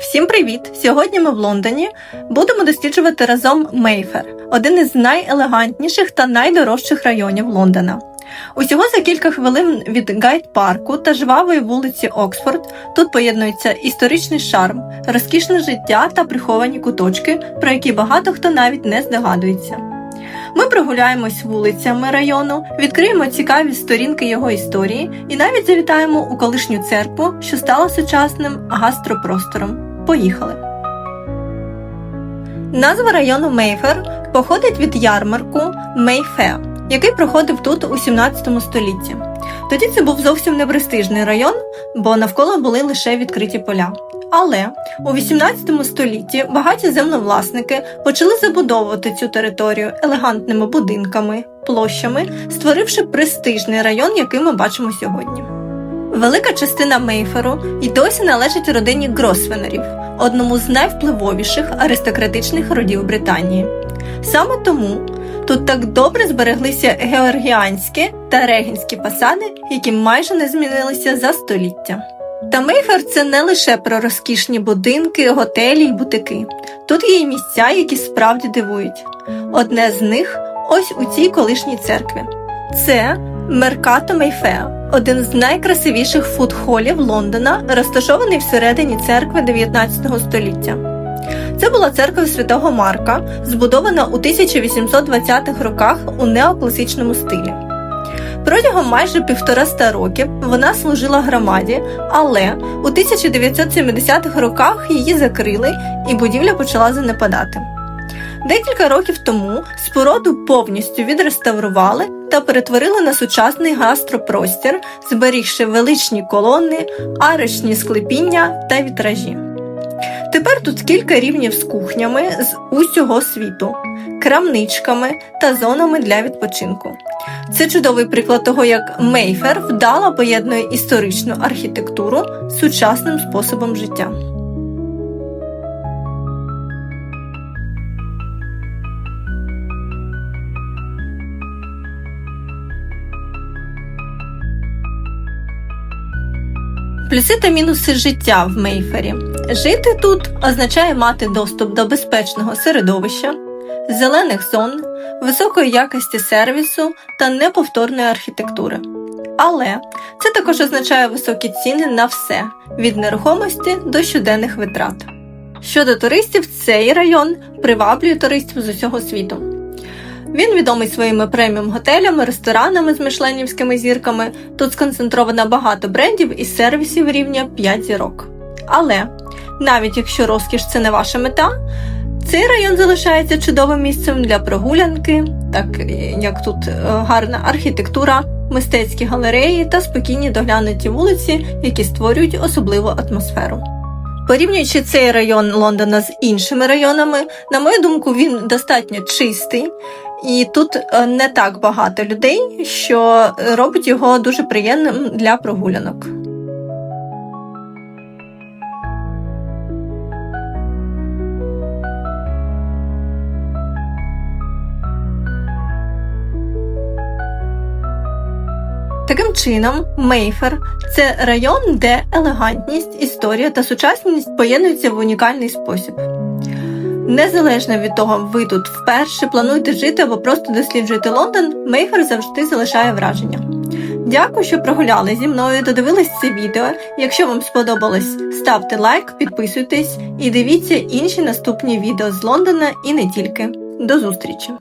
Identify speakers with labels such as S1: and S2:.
S1: Всім привіт! Сьогодні ми в Лондоні будемо досліджувати разом Мейфер, один із найелегантніших та найдорожчих районів Лондона. Усього за кілька хвилин від Гайд парку та жвавої вулиці Оксфорд тут поєднується історичний шарм, розкішне життя та приховані куточки, про які багато хто навіть не здогадується. Ми прогуляємось вулицями району, відкриємо цікаві сторінки його історії і навіть завітаємо у колишню церкву, що стала сучасним гастропростором. Поїхали! Назва району Мейфер походить від ярмарку Мейфе, який проходив тут у 17 столітті. Тоді це був зовсім не престижний район, бо навколо були лише відкриті поля. Але у 18 столітті багаті землевласники почали забудовувати цю територію елегантними будинками, площами, створивши престижний район, який ми бачимо сьогодні. Велика частина Мейферу й досі належить родині Гросвенерів, одному з найвпливовіших аристократичних родів Британії. Саме тому тут так добре збереглися георгіанські та регінські посади, які майже не змінилися за століття. Та Мейфер це не лише про розкішні будинки, готелі й бутики. Тут є й місця, які справді дивують. Одне з них ось у цій колишній церкві. Це Меркато Мейфеа, один з найкрасивіших фудхолів Лондона, розташований всередині церкви 19 століття. Це була церква святого Марка, збудована у 1820-х роках у неокласичному стилі. Протягом майже півтораста років вона служила громаді, але у 1970-х роках її закрили і будівля почала занепадати. Декілька років тому споруду повністю відреставрували та перетворили на сучасний гастропростір, зберігши величні колони, арочні склепіння та вітражі. Тепер тут кілька рівнів з кухнями з усього світу, крамничками та зонами для відпочинку. Це чудовий приклад того, як Мейфер вдало поєднує історичну архітектуру з сучасним способом життя. Плюси та мінуси життя в Мейфері. Жити тут означає мати доступ до безпечного середовища, зелених зон, високої якості сервісу та неповторної архітектури. Але це також означає високі ціни на все від нерухомості до щоденних витрат. Щодо туристів, цей район приваблює туристів з усього світу. Він відомий своїми преміум готелями, ресторанами з мишленівськими зірками. Тут сконцентровано багато брендів і сервісів рівня 5 зірок. Але навіть якщо розкіш це не ваша мета, цей район залишається чудовим місцем для прогулянки, так як тут е, гарна архітектура, мистецькі галереї та спокійні доглянуті вулиці, які створюють особливу атмосферу. Порівнюючи цей район Лондона з іншими районами, на мою думку, він достатньо чистий, і тут е, не так багато людей, що робить його дуже приємним для прогулянок. Таким чином, Мейфер це район, де елегантність, історія та сучасність поєднуються в унікальний спосіб. Незалежно від того, ви тут вперше плануєте жити або просто досліджуєте Лондон, Мейфер завжди залишає враження. Дякую, що прогуляли зі мною, додивились це відео. Якщо вам сподобалось, ставте лайк, підписуйтесь і дивіться інші наступні відео з Лондона і не тільки. До зустрічі!